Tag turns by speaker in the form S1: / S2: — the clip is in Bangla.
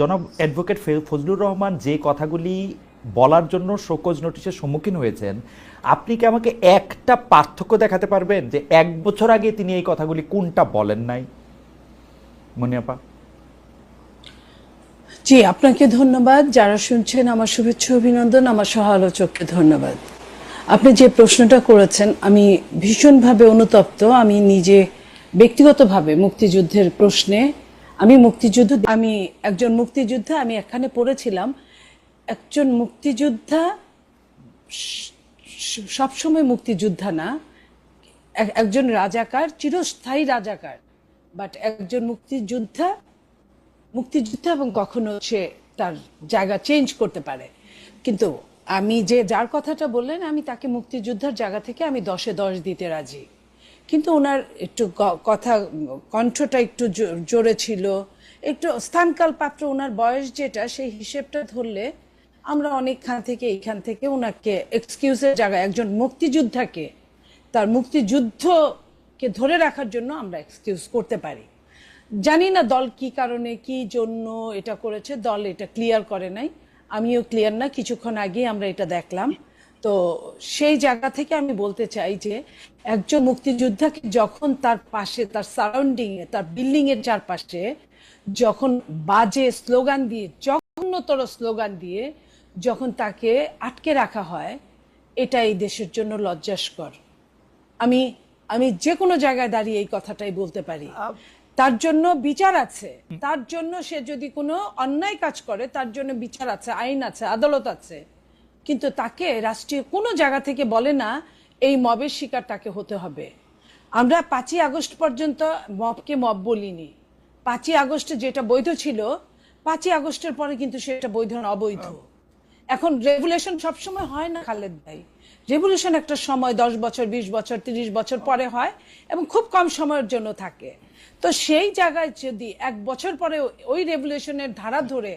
S1: জনাব অ্যাডভোকেট ফজলুর রহমান যে কথাগুলি বলার জন্য শোকজ নোটিশের সম্মুখীন হয়েছেন, আপনি কি আমাকে একটা পার্থক্য দেখাতে পারবেন যে এক বছর আগে তিনি এই কথাগুলি কোনটা বলেন নাই? মনিয়াপা
S2: জি, আপনাকে ধন্যবাদ। যারা শুনছেন, আমার শুভেচ্ছা, অভিনন্দন, আমার সহ আলোচককে ধন্যবাদ। আপনি যে প্রশ্নটা করেছেন, আমি ভীষণভাবে অনুতপ্ত। আমি নিজে ব্যক্তিগতভাবে মুক্তিযুদ্ধের প্রশ্নে আমি মুক্তিযুদ্ধ আমি একজন মুক্তিযোদ্ধা, আমি এখানে পড়েছিলাম। একজন মুক্তিযোদ্ধা সবসময় মুক্তিযোদ্ধা না। এক- একজন রাজাকার, চিরস্থায়ী রাজাকার। বাট একজন মুক্তিযোদ্ধা মুক্তিযোদ্ধা এবং কখনো সে তার জায়গা চেঞ্জ করতে পারে। কিন্তু আমি যে, যার কথাটা বললেন, আমি তাকে মুক্তিযোদ্ধার জায়গা থেকে আমি দশে দশ দিতে রাজি। কিন্তু ওনার একটু কথা, কণ্ঠটা একটু জোরে ছিল। একটু স্থানকাল পাত্র ওনার বয়স যেটা, সেই হিসেবটা ধরলে আমরা অনেকখান থেকে এইখান থেকে ওনাকে এক্সকিউজের জায়গায় একজন মুক্তিযোদ্ধাকে, তার মুক্তিযুদ্ধকে ধরে রাখার জন্য আমরা এক্সকিউজ করতে পারি। জানি না দল কি কারণে, কি জন্য এটা করেছে, দল এটা ক্লিয়ার করে নাই। আমিও ক্লিয়ার না, কিছুক্ষণ আগে আমরা এটা দেখলাম। তো সেই জায়গা থেকে আমি বলতে চাই যে একজন মুক্তিযোদ্ধাকে যখন তার পাশে তার সারাউন্ডিং এ তার বিল্ডিং এর চারপাশে যখন বাজে স্লোগান দিয়ে জঘন্যতর স্লোগান দিয়ে যখন তাকে আটকে রাখা হয় এটা এই দেশের জন্য লজ্জাস্কর। আমি আমি যে কোনো জায়গায় দাঁড়িয়ে এই কথাটাই বলতে পারি। তার জন্য বিচার আছে। তার জন্য সে যদি কোনো অন্যায় কাজ করে তার জন্য বিচার আছে আইন আছে আদালত আছে। কিন্তু তাকে রাষ্ট্রীয় কোনো জায়গা থেকে বলে না, এই মবের শিকার তাকে হতে হবে। আমরা পাঁচই আগস্ট পর্যন্ত মবকে মব বলিনি। পাঁচই আগস্টে যেটা বৈধ ছিল, পাঁচই আগস্টের পরে কিন্তু সেটা বৈধ অবৈধ। এখন রেগুলেশন সবসময় হয় না খালেদ ভাই। রেগুলেশন একটা সময়, দশ বছর, বিশ বছর, তিরিশ বছর পরে হয় এবং খুব কম সময়ের জন্য থাকে। তো সেই জায়গায় যদি এক বছর পরে ওই রেগুলেশনের ধারা ধরে